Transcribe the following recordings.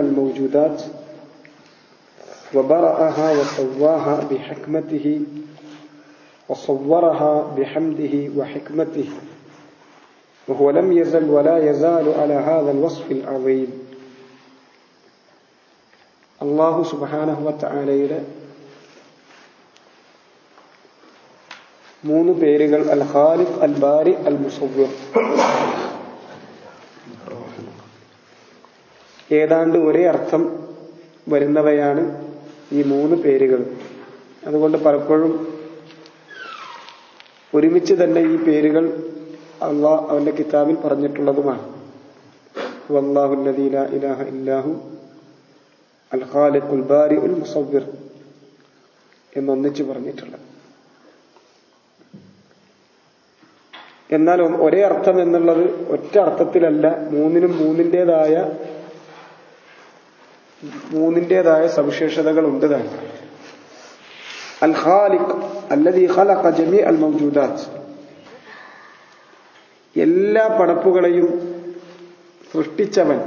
الموجودات وبرأها وسواها بحكمته وصورها بحمده وحكمته وهو لم يزل ولا يزال على هذا الوصف العظيم الله سبحانه وتعالى മൂന്ന് പേരുകൾ അൽ ഖാലിഖ് അൽ ബാരി അൽ മുസവ്വിർ ഏതാണ്ട് ഒരേ അർത്ഥം വരുന്നവയാണ് ഈ മൂന്ന് പേരുകൾ. അതുകൊണ്ട് പലപ്പോഴും ഒരുമിച്ച് തന്നെ ഈ പേരുകൾ അള്ളാഹ് അവന്റെ കിതാബിൽ പറഞ്ഞിട്ടുള്ളതുമാണ്. വല്ലാഹു ലദീല ഇലാഹ അൽ ഖാലിഖുൽ എന്നൊന്നിച്ച് പറഞ്ഞിട്ടുള്ളത്. എന്നാൽ ഒരേ അർത്ഥം എന്നുള്ളത് ഒറ്റ അർത്ഥത്തിലല്ല മൂന്നിനും മൂന്നിന്റെതായ മൂന്നിന്റെതായ സവിശേഷതകൾ ഉണ്ട് തന്നെ അൽ ഖാലിഖ് അല്ലദീ ഖലഖ ജമീ അൽ മൗജൂദാത്ത് എല്ലാ പടപ്പുകളെയും സൃഷ്ടിച്ചവൻ.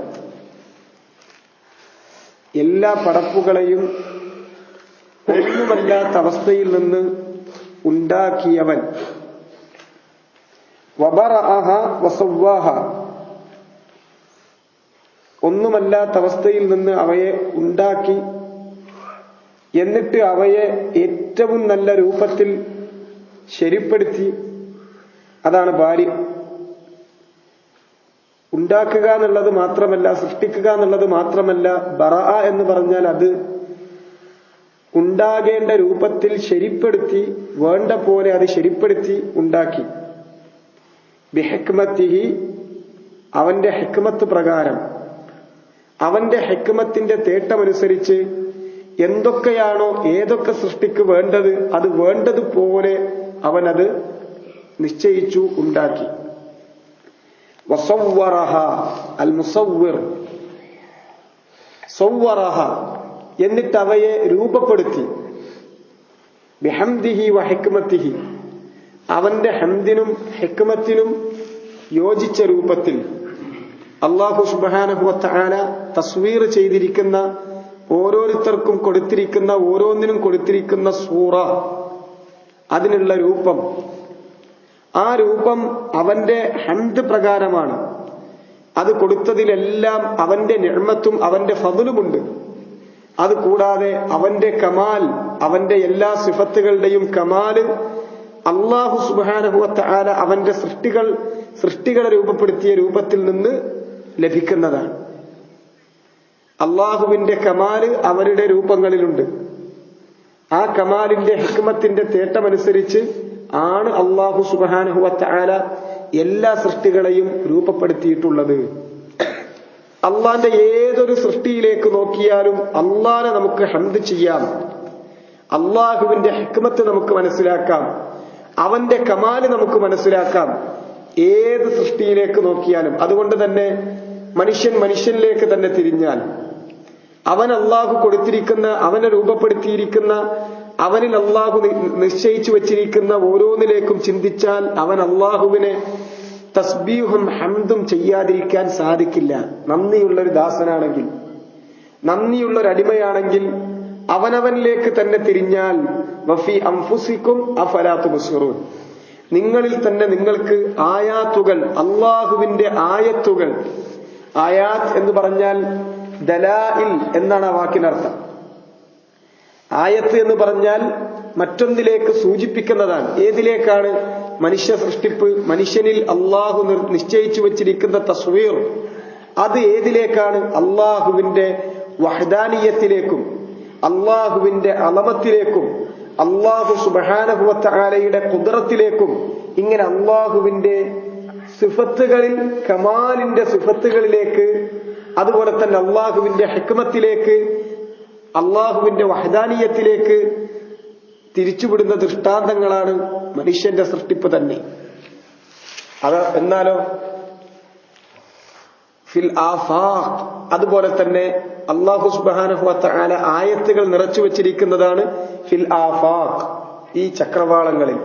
എല്ലാ പടപ്പുകളെയും ഒന്നുമല്ലാത്ത അവസ്ഥയിൽ നിന്ന് ഉണ്ടാക്കിയവൻ. വബറഅഹ വസവ്വാഹ. ഒന്നുമല്ലാത്ത അവസ്ഥയിൽ നിന്ന് അവയെ ഉണ്ടാക്കി എന്നിട്ട് അവയെ ഏറ്റവും നല്ല രൂപത്തിൽ ശരിപ്പെടുത്തി അതാണ് ഭാര്യ ഉണ്ടാക്കുക എന്നുള്ളത് മാത്രമല്ല സൃഷ്ടിക്കുക എന്നുള്ളത് മാത്രമല്ല ബറ എന്ന് പറഞ്ഞാൽ അത് ഉണ്ടാകേണ്ട രൂപത്തിൽ ശരിപ്പെടുത്തി വേണ്ട പോലെ അത് ശരിപ്പെടുത്തി ഉണ്ടാക്കി. ബിഹക്മത്തിഹി അവന്റെ ഹെക്മത്ത് പ്രകാരം. അവന്റെ ഹെക്മത്തിന്റെ തേട്ടമനുസരിച്ച് എന്തൊക്കെയാണോ ഏതൊക്കെ സൃഷ്ടിക്ക് വേണ്ടത് അത് വേണ്ടതുപോലെ അവനത് നിശ്ചയിച്ചു ഉണ്ടാക്കി. അൽ മുസവർ എന്നിട്ട് അവയെ രൂപപ്പെടുത്തി. ബിഹംദിഹി വ ഹിക്മത്തിഹി. അവന്റെ ഹംദിനും ഹിക്മത്തിനും യോജിച്ച രൂപത്തിൽ അള്ളാഹു സുബാനഹുവത്താല തസ്വീർ ചെയ്തിരിക്കുന്ന ഓരോരുത്തർക്കും കൊടുത്തിരിക്കുന്ന ഓരോന്നിനും കൊടുത്തിരിക്കുന്ന സൂറ അതിനുള്ള രൂപം. ആ രൂപം അവന്റെ ഹന്ത് പ്രകാരമാണ്. അത് കൊടുത്തതിലെല്ലാം അവന്റെ നിർമ്മത്തും അവന്റെ ഫതിലുമുണ്ട്. അത് കൂടാതെ അവന്റെ കമാൽ അവന്റെ എല്ലാ സിഫത്തുകളുടെയും കമാൽ അള്ളാഹു സുബാനഹുവത്ത ആല അവന്റെ സൃഷ്ടികൾ സൃഷ്ടികളെ രൂപപ്പെടുത്തിയ രൂപത്തിൽ നിന്ന് ലഭിക്കുന്നതാണ്. അള്ളാഹുവിന്റെ കമാൽ അവരുടെ രൂപങ്ങളിലുണ്ട്. ആ കമാലിന്റെ ഹിക്മത്തിന്റെ തേട്ടമനുസരിച്ച് ആണ് അള്ളാഹു സുബാനഹുവത്ത ആല എല്ലാ സൃഷ്ടികളെയും രൂപപ്പെടുത്തിയിട്ടുള്ളത്. അള്ളാന്റെ ഏതൊരു സൃഷ്ടിയിലേക്ക് നോക്കിയാലും അള്ളാനെ നമുക്ക് ഹന്ത് ചെയ്യാം. അള്ളാഹുവിന്റെ ഹിക്മത്ത് നമുക്ക് മനസ്സിലാക്കാം. അവന്റെ കമാൽ നമുക്ക് മനസ്സിലാക്കാം. ഏത് സൃഷ്ടിയിലേക്ക് നോക്കിയാലും അതുകൊണ്ട് തന്നെ മനുഷ്യൻ മനുഷ്യനിലേക്ക് തന്നെ തിരിഞ്ഞാൽ അവൻ അള്ളാഹു കൊടുത്തിരിക്കുന്ന അവനെ രൂപപ്പെടുത്തിയിരിക്കുന്ന അവനിൽ അള്ളാഹു നിശ്ചയിച്ചു വച്ചിരിക്കുന്ന ഓരോന്നിലേക്കും ചിന്തിച്ചാൽ അവൻ അള്ളാഹുവിനെ തസ്ബീഹും ഹംദും ചെയ്യാതിരിക്കാൻ സാധിക്കില്ല. നന്ദിയുള്ള ഒരു ദാസനാണെങ്കിൽ നന്ദിയുള്ള ഒരു അടിമയാണെങ്കിൽ അവനവനിലേക്ക് തന്നെ തിരിഞ്ഞാൽ വഫി അംഫുസിക്കും അഫലാത്തു മുസ്റൂൻ നിങ്ങളിൽ തന്നെ നിങ്ങൾക്ക് ആയാത്തുകൾ അള്ളാഹുവിന്റെ ആയത്തുകൾ. ആയാത്ത് എന്ന് പറഞ്ഞാൽ ദലാഇൽ എന്നാണ് ആ വാക്കിനർത്ഥം ആയത്ത് എന്ന് പറഞ്ഞാൽ മറ്റൊന്നിലേക്ക് സൂചിപ്പിക്കുന്നതാണ്. ഏതിലേക്കാണ്? മനുഷ്യ സൃഷ്ടിപ്പ് മനുഷ്യനിൽ അള്ളാഹു നിശ്ചയിച്ചു വച്ചിരിക്കുന്ന തസ്വീർ. അത് ഏതിലേക്കാണ്? അള്ളാഹുവിന്റെ വഹദാനീയത്തിലേക്കും അള്ളാഹുവിന്റെ അളമത്തിലേക്കും അള്ളാഹു സുബാനഹുവത്താലയുടെ കുതിരത്തിലേക്കും ഇങ്ങനെ അള്ളാഹുവിന്റെ സിഫത്തുകളിൽ കമാലിന്റെ സിഫത്തുകളിലേക്ക് അതുപോലെ തന്നെ അള്ളാഹുവിന്റെ ഹെക്മത്തിലേക്ക് അള്ളാഹുവിന്റെ വഹദാനീയത്തിലേക്ക് തിരിച്ചുവിടുന്ന ദൃഷ്ടാന്തങ്ങളാണ് മനുഷ്യന്റെ സൃഷ്ടിപ്പ് തന്നെ. അത് എന്നാലോ? ഫിൽ ആഫാഖ്. അതുപോലെ തന്നെ അള്ളാഹു സുബാനഹുല ആയത്തുകൾ നിറച്ചു വച്ചിരിക്കുന്നതാണ് ഫിൽ ആഫാഖ് ഈ ചക്രവാളങ്ങളിൽ.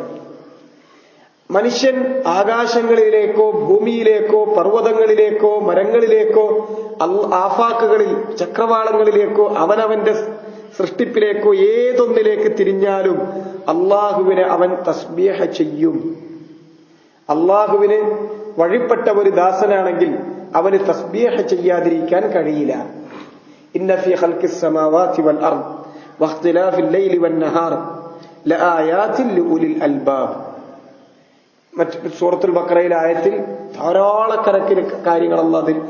മനുഷ്യൻ ആകാശങ്ങളിലേക്കോ ഭൂമിയിലേക്കോ പർവതങ്ങളിലേക്കോ മരങ്ങളിലേക്കോ ആഫാക്കുകളിൽ ചക്രവാളങ്ങളിലേക്കോ അവനവന്റെ സൃഷ്ടിപ്പിലേക്കോ ഏതൊന്നിലേക്ക് തിരിഞ്ഞാലും അള്ളാഹുവിനെ അവൻ തസ്ബീഹ ചെയ്യും. അള്ളാഹുവിന് വഴിപ്പെട്ട ഒരു ദാസനാണെങ്കിൽ അവന് തസ്ബീഹ ചെയ്യാതിരിക്കാൻ കഴിയില്ല. ഇന്ന ഖൽഖിസ് സമാവാതി വൽ അർദ് വഖ്തിലാഫിൽ ലൈലി വൻ നഹാർ ലആയാതിൻ ലിഉലിൽ അൽബാബ്. മറ്റ് സൂറത്തുൽ ബക്കറയിലെ ആയത്തിൽ ധാരാളക്കണക്കിന് കാര്യങ്ങൾ അള്ളാഹ് അതിൽ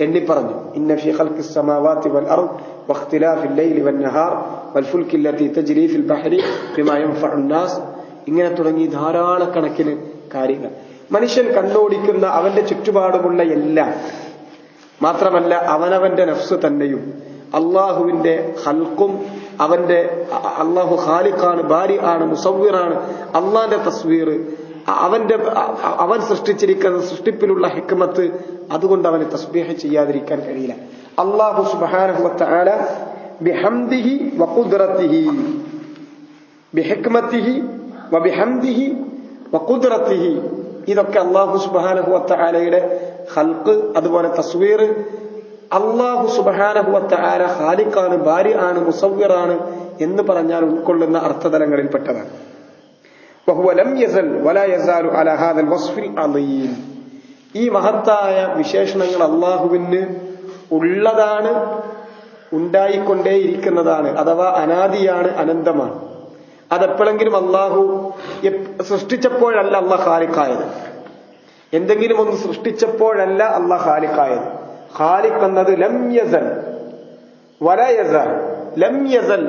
എണ്ണി പറഞ്ഞു ഇന്ന ഫീ ഖൽഖിസ് സമാവാതി വൽ അർദ് വഖ്തിലാഫിൽ ലൈലി വൻ നഹാർ വൽ ഫുൽകി അല്ലതി തജ്രി ഫിൽ ബഹ്രി ബിമാ യൻഫഉ നാസ് ഇങ്ങനെ തുടങ്ങി ധാരാളക്കണക്കിന് കാര്യങ്ങൾ. മനുഷ്യൻ കണ്ണോടിക്കുന്ന അവന്റെ ചുറ്റുപാടുമുള്ള എല്ലാം മാത്രമല്ല അവനവന്റെ നഫ്സ് തന്നെയും. അള്ളാഹുവിന്റെ ഹൽക്കും അവന്റെ അ- അള്ളാഹു ഖാലിഖാണ് ബാരി ആണ് മുസവ്വിറാണ് അള്ളാന്റെ തസ്വീർ അവന്റെ അവൻ സൃഷ്ടിച്ചിരിക്കുന്ന സൃഷ്ടിപ്പിലുള്ള ഹിക്മത്ത് അതുകൊണ്ട് അവന് തസ്ബീഹ ചെയ്യാതിരിക്കാൻ കഴിയില്ല. അള്ളാഹു സുബാനഹുല ബിഹംദിഹി വഖുദ്റത്തിഹി ബിഹിക്മത്തിഹി വബിഹംദിഹി വഖുദ്റത്തിഹി ഇതൊക്കെ അള്ളാഹു സുബാനഹുത്ത ആലയുടെ ഹൽക്ക് അതുപോലെ തസ്വീർ അള്ളാഹു സുബഹാനഹുവത്ത ആര ഹാലിക്കാണ് ഭാര്യ ആണ് മുസവ്വറാണ് എന്ന് പറഞ്ഞാൽ ഉൾക്കൊള്ളുന്ന അർത്ഥതലങ്ങളിൽ പെട്ടതാണ് ഈ മഹത്തായ വിശേഷണങ്ങൾ അള്ളാഹുവിന് ഉള്ളതാണ് ഉണ്ടായിക്കൊണ്ടേയിരിക്കുന്നതാണ് അഥവാ അനാദിയാണ് അനന്തമാണ്. അതെപ്പോഴെങ്കിലും അള്ളാഹു സൃഷ്ടിച്ചപ്പോഴല്ല അള്ളാഹ് ഹാലിക്കായത് എന്തെങ്കിലും ഒന്ന് സൃഷ്ടിച്ചപ്പോഴല്ല അള്ളാഹ് ഹാലിക്കായത് ഖാലിഖ് എന്നത് ലം യസൽ വല യസൽ ലം യസൽ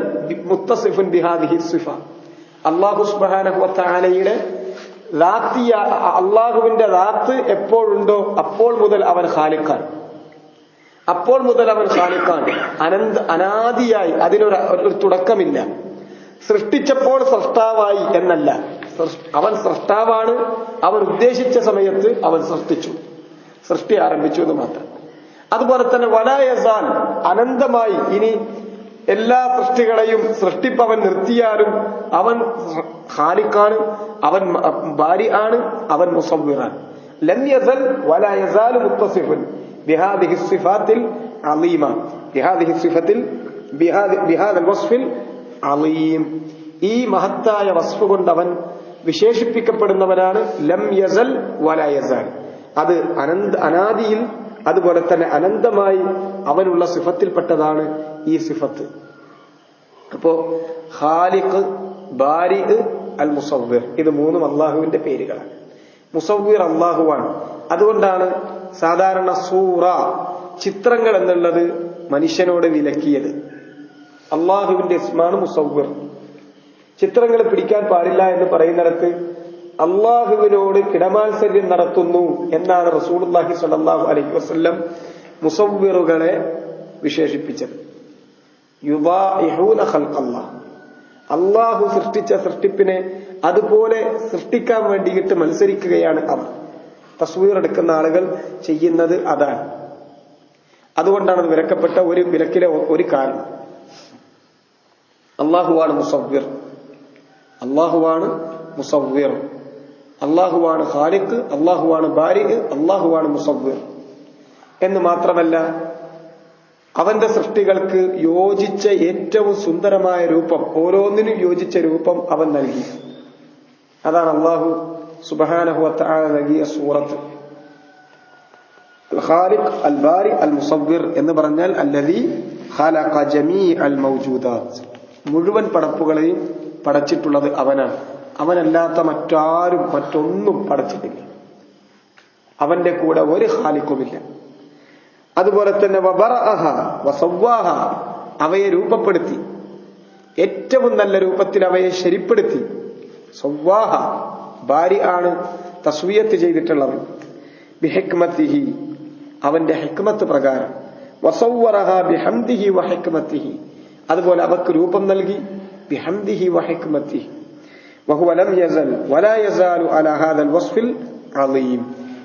മുത്തസിഫുൻ ബിഹാദിഹി സിഫ. അള്ളാഹു സുബ്ഹാനഹു വതആലയുടെ റാത്തിയ അള്ളാഹുവിന്റെ റാത്ത് എപ്പോഴുണ്ടോ അപ്പോൾ മുതൽ അവൻ ഖാലിഖാണ്. അപ്പോൾ മുതൽ അവൻ ഖാലിഖാൻ അനന്ത അനാദിയായി അതിനൊരു ഒരു തുടക്കമില്ല. സൃഷ്ടിച്ചപ്പോൾ സൃഷ്ടാവായി എന്നല്ല. അവൻ സൃഷ്ടാവാണ് അവൻ ഉദ്ദേശിച്ച സമയത്ത് അവൻ സൃഷ്ടിച്ചു. സൃഷ്ടി ആരംഭിച്ചു എന്ന് മാത്രം. അതുപോലെ തന്നെ വലായസാൻ അനന്തമായി ഇനി എല്ലാ സൃഷ്ടികളെയും സൃഷ്ടിപ്പവൻ നിർത്തിയാലും അവൻ ഹാലിക്കാണ് അവൻ ഭാര്യ ആണ് അവൻ മുസവ്വിറാൻ ലന്യസൽ വലായസാൽ മുത്തസിഫൻ. ബിഹാദിഹി സിഫാത്തിൽ അലീമ. ബിഹാദിഹി സിഫത്തിൽ ബിഹാദ് വസ്ഫിൽ അലീം. ഈ മഹത്തായ വസ്ഫ് കൊണ്ട് അവൻ വിശേഷിപ്പിക്കപ്പെടുന്നവനാണ് ലം യസൽ വലായസാൻ. അത് അനന്ത അനാദിയിൽ അതുപോലെ തന്നെ അനന്തമായി അവനുള്ള സിഫത്തിൽപ്പെട്ടതാണ് ഈ സിഫത്ത്. അപ്പോ ഖാലിഖ് ബാരി അൽ മുസവ്വിർ ഇത് മൂന്നും അള്ളാഹുവിന്റെ പേരുകളാണ്. മുസവ്വിർ അള്ളാഹുവാണ്. അതുകൊണ്ടാണ് സാധാരണ സൂറ ചിത്രങ്ങൾ എന്നുള്ളത് മനുഷ്യനോട് വിലക്കിയത്. അള്ളാഹുവിന്റെ ഇസ്മാണ് മുസവ്വിർ. ചിത്രങ്ങൾ പിടിക്കാൻ പാടില്ല എന്ന് പറയുന്നിടത്ത് അള്ളാഹുവിനോട് കിടമാത്സര്യം നടത്തുന്നു എന്നാണ് റസൂലുള്ളാഹി സ്വല്ലല്ലാഹു അലൈഹി വസ്ല്ലം മുസവ്വിറുകളെ വിശേഷിപ്പിച്ചത്. അള്ളാഹു സൃഷ്ടിച്ച സൃഷ്ടിപ്പിനെ അതുപോലെ സൃഷ്ടിക്കാൻ വേണ്ടിയിട്ട് മത്സരിക്കുകയാണ് അവർ. തസ്വീർ എടുക്കുന്ന ആളുകൾ ചെയ്യുന്നത് അതാണ്. അതുകൊണ്ടാണ് അത് വിലക്കപ്പെട്ട ഒരു വിലക്കിലെ ഒരു കാരണം അള്ളാഹുവാണ് മുസവ്വിർ. അള്ളാഹുവാണ് മുസവ്വിർ. അള്ളാഹുവാണ് ഖാലിഖ് അള്ളാഹുവാണ് ബാരിഖ് അള്ളാഹുവാണ് മുസവ്വിർ. എന്ന് മാത്രമല്ല അവന്റെ സൃഷ്ടികൾക്ക് യോജിച്ച ഏറ്റവും സുന്ദരമായ രൂപം ഓരോന്നിനും യോജിച്ച രൂപം അവൻ നൽകി. അതാണ് അള്ളാഹു സുബഹാനഹുവത്ത നൽകിയ സൂറത്ത്. ഖാലിഖ് അൽ ബാരി അൽ മുസവ്വിർ എന്ന് പറഞ്ഞാൽ അല്ലതി ഖാലഖ അൽ മുഴുവൻ പടപ്പുകളെയും പടച്ചിട്ടുള്ളത് അവനാണ്. അവനല്ലാത്ത മറ്റാരും മറ്റൊന്നും പടച്ചിട്ടില്ല അവന്റെ കൂടെ ഒരു ഹാലിക്കുമില്ല. അതുപോലെ തന്നെ അവയെ രൂപപ്പെടുത്തി. ഏറ്റവും നല്ല രൂപത്തിൽ അവയെ ശരിപ്പെടുത്തി. സവ്വാഹ ഭാര്യ ആണ് തസ്വീയത്ത് ചെയ്തിട്ടുള്ളത്. ബിഹിക്മത്തിഹി അവന്റെ ഹെക്മത്ത് പ്രകാരം. വസൗവറഹ ബിഹംദിഹി വഹിക്മത്തിഹി അതുപോലെ അവക്ക് രൂപം നൽകി. ബിഹംദിഹി വഹിക്മത്തിഹി വഹുവ ലം യസൽ വലാ യസാലു അലാ ഹാദൽ വസ്ഫിൽ അളീം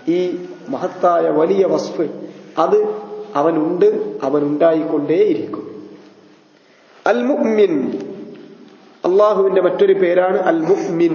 ഈ മഹത്തായ വലിയ വസ്ഫ് അത് അവനുണ്ട് അവനുണ്ടായിക്കൊണ്ടേയിരിക്കും. അൽ മുഅ്മിൻ അള്ളാഹുവിന്റെ മറ്റൊരു പേരാണ് അൽ മുഅ്മിൻ